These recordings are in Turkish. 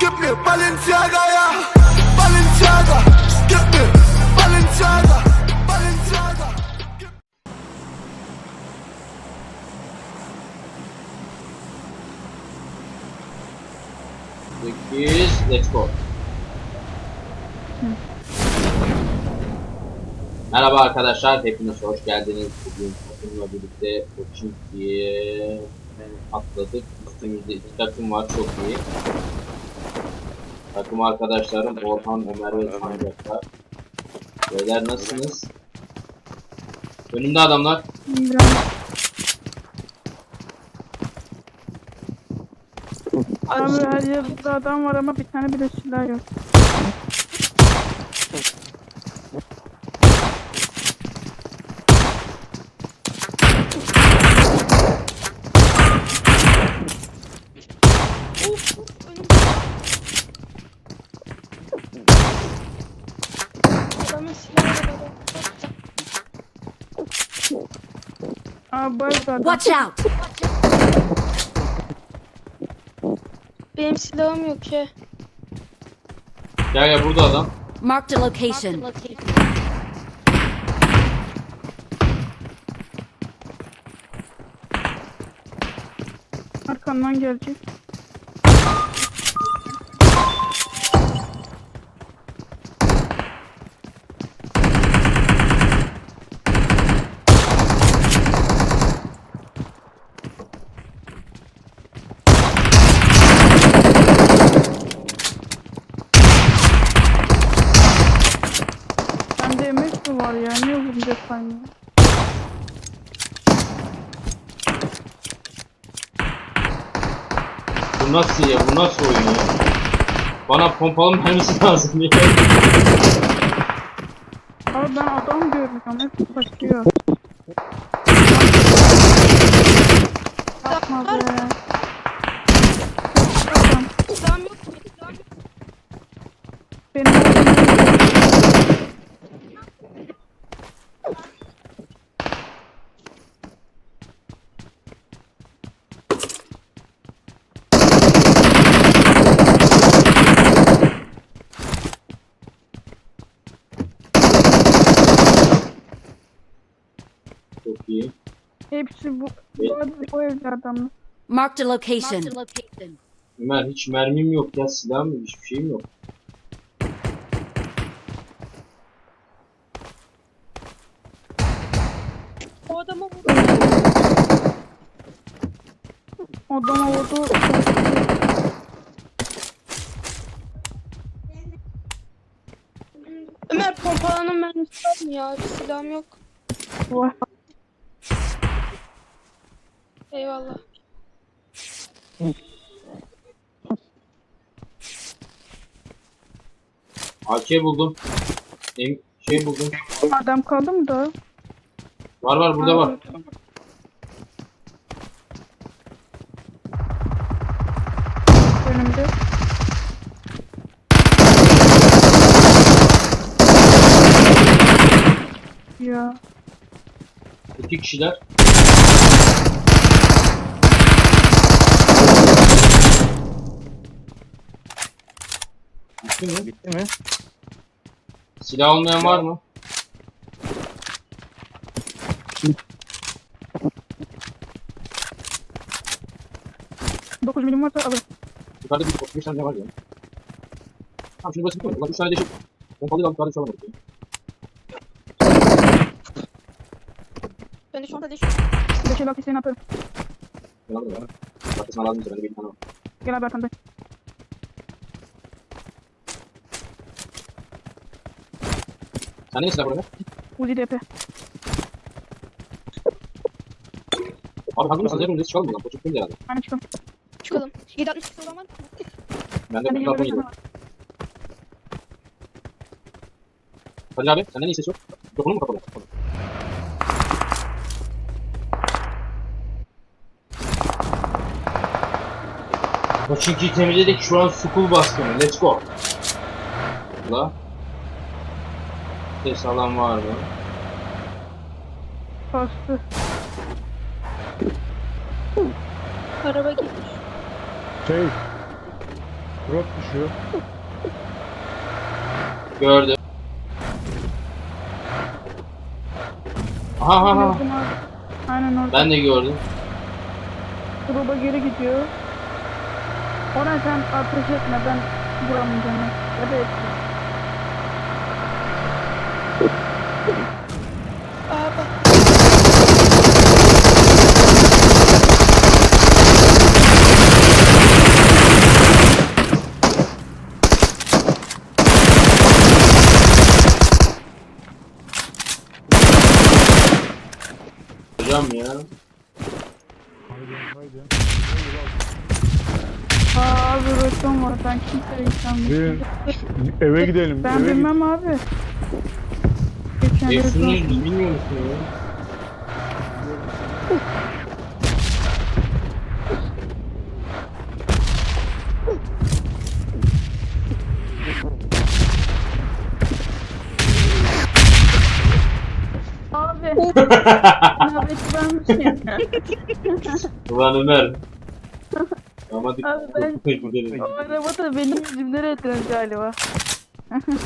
Gib mir Balenciaga, ja. Balenciaga. Gib mir Balenciaga. Balenciaga. Let's go. Merhaba arkadaşlar, hepiniz hoş geldiniz. Bugün takımla birlikte Koçinki'ye atladık. Üstümüzde iki takım var, çok iyi. Takım arkadaşlarım Orhan, Ömer ve Sancaklar. Beyler nasılsınız? Önümde adamlar. Abi her yerde adam var ama bir tane bile silah yok. Adam. Watch out! Benim silahım yok ya. Gel gel burada adam. Marked a location. Arkandan gelecek. Bende emek mi var ya? Vurunca saymıyor? Bu nasıl ya? Bu nasıl oyun ya? Bana pompalı mermisi lazım ya. Abi ben adam görmüyorum. Hepsi kaçıyor. Yapma be. Adam. Silahım yok. Silahım yok. Benim oğlum Çok iyi. Hepsi bu, bu, bu evde adamlar. Marked a location. Ömer hiç mermim yok ya silahım yok hiçbir şeyim yok. O adama vurdu. Adama vurdu. Ömer pompalanın mermisi var mı ya? Bir silahım yok. Vay. Eyvallah. AK buldum. Em şey buldum. Adam kaldı mı da? Var var burada var. Önümde. Ya. İki kişiler. Bitti mi? Bitti mi? Silah olmayan var mı? Dokuz milim varsa alır. Yukarıda bir 35 tane var ya. Tamam şimdi basit koy. Ulan 3 tane deşik. Pompalı alıp yukarıda çalamadık ya. Ben de şu anda. Beş el altı isteğini atarım. Gel abi ya. Arkasına lazım. Bende bir tane var. Gel abi arkanda. Sen ne silah burada? Uzi DP. Abi hazır mısın? Zeytin çıkalım buradan. Koçuk değil herhalde. Hani çıkalım. Çıkalım. 760 olan var mı? Bende Hadi bu tarafı yürü. gidiyor. Hadi abi senden iyi ses yok. Dokunun mu kapalı? Kapalı. Koçinki'yi temizledik. Şu an sukul baskını. Let's go. La. Ses alan var mı? Bastı. Araba gitmiş. Şey, Drop düşüyor. Gördüm. Aha aha, aha. Gördüm abi. Aynen orada. Ben de gördüm. Gruba geri gidiyor. Ona sen ateş etme ben vuramayacağım. Ya da etme. Aa bak. Hocam ya. Haydi haydi. Aa abi röton var ben kimseye Bir eve gidelim. Ben eve git- bilmem abi. Efsun'u röton. bilmiyor musun ya? Abi. Nöbeti vermişim. Ulan Ömer. Ama Abi ben- gidelim. O arabada benim yüzümden ettiler galiba.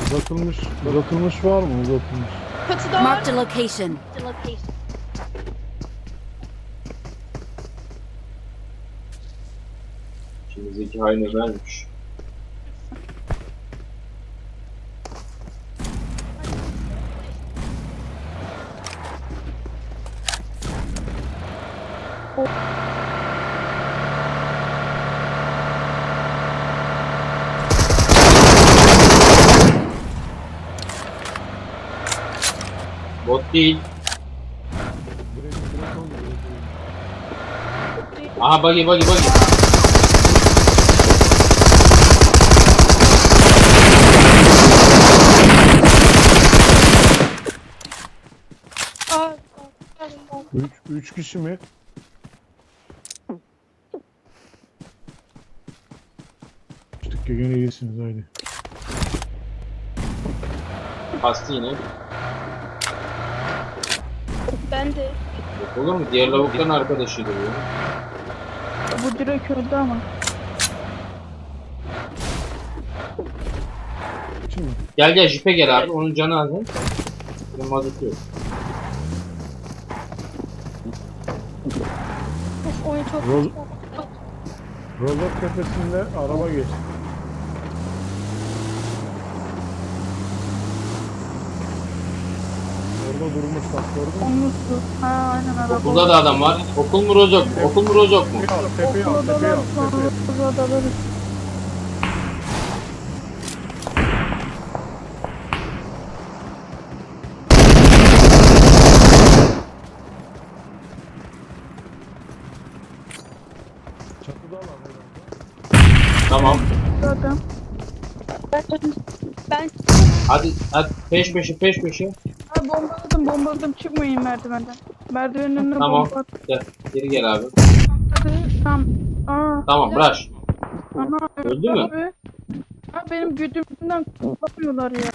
Uzatılmış, uzatılmış var mı? Uzatılmış. Katıda var. Marked a location. İçimizdeki hain Ömer'miş. Bot değil. Direkt direkt oldu. Aha buggy buggy buggy. Üç, üç kişi mi? İşte gene iyisiniz haydi. Kastı yine. Ben de. Yok olur mu? Diğer lavukların arkadaşıydı bu. Bu direkt öldü ama. Gel gel jipe gel abi. Onun canı az. Benim mazot yok. Of oyun çok çok- Rozok tepesinde araba geçti. Orada durmuş bak gördün mü? Omuzlu. Ha aynen araba. Okulda da adam var. Okul mu rozok mu? Okul mu rozok mu? Al, Okulda tepeye da al, tepeye al. sonra da alırız. Çatıda lan herhalde. Tamam. Zaten. Ben Hadi hadi peş peşe peş peşe. Ha bombaladım bombaladım çıkmayın merdivenden. Merdivenin önüne Tamam. bomba attı. Gel. Geri gel abi. Tam. Aa. Tamam rush. Ana. Öldü mü? abi. Ha benim güdümden kapıyorlar ya.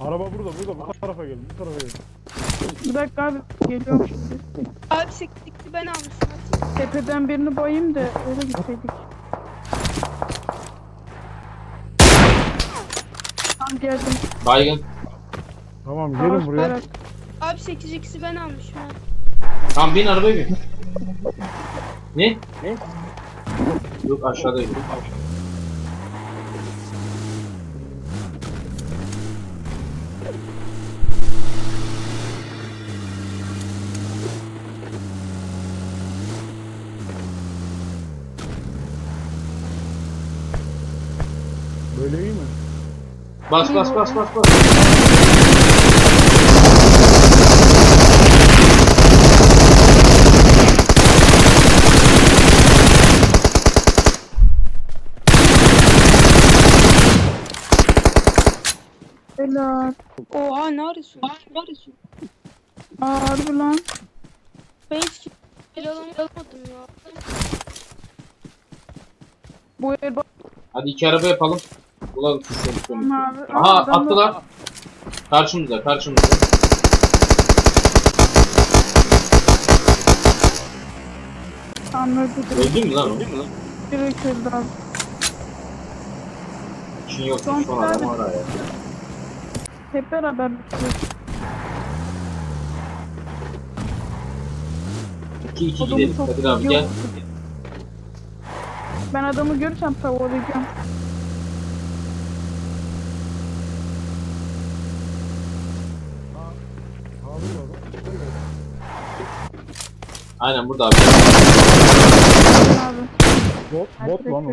Araba burada, burada. Bu tarafa gelin, bu tarafa gelin. Bir dakika abi geliyorum şimdi. abi sektikli ben almışım. Hadi. Tepeden birini bayayım da öyle gitseydik. Geldim. Baygın. Tamam, gelin buraya. Abi 8 x'i ben almışım. Ha. Tamam bin arabaya bin. Ne? Ne? Yok aşağıdayım. Böyle iyi mi? Bas bas bas bas bas. Helal. Oha ne arıyorsun? Ne arıyorsun? Aa harbi lan. Ben hiç kill alamadım ya. Bu el bak Hadi iki araba yapalım. Bulalım şu şöyle. abi. Aha attılar. Karşımızda karşımızda. Anladım. Öldün mü lan o? Biri kırdı abi. İşin yok. Son Son adam ya. Hep beraber bitiriyoruz. 2-2 Adamı gidelim. Kadir abi gel. Ben adamı görürsem tavalayacağım. Abi burada. Aynen burada abi. Bot, bot lan o.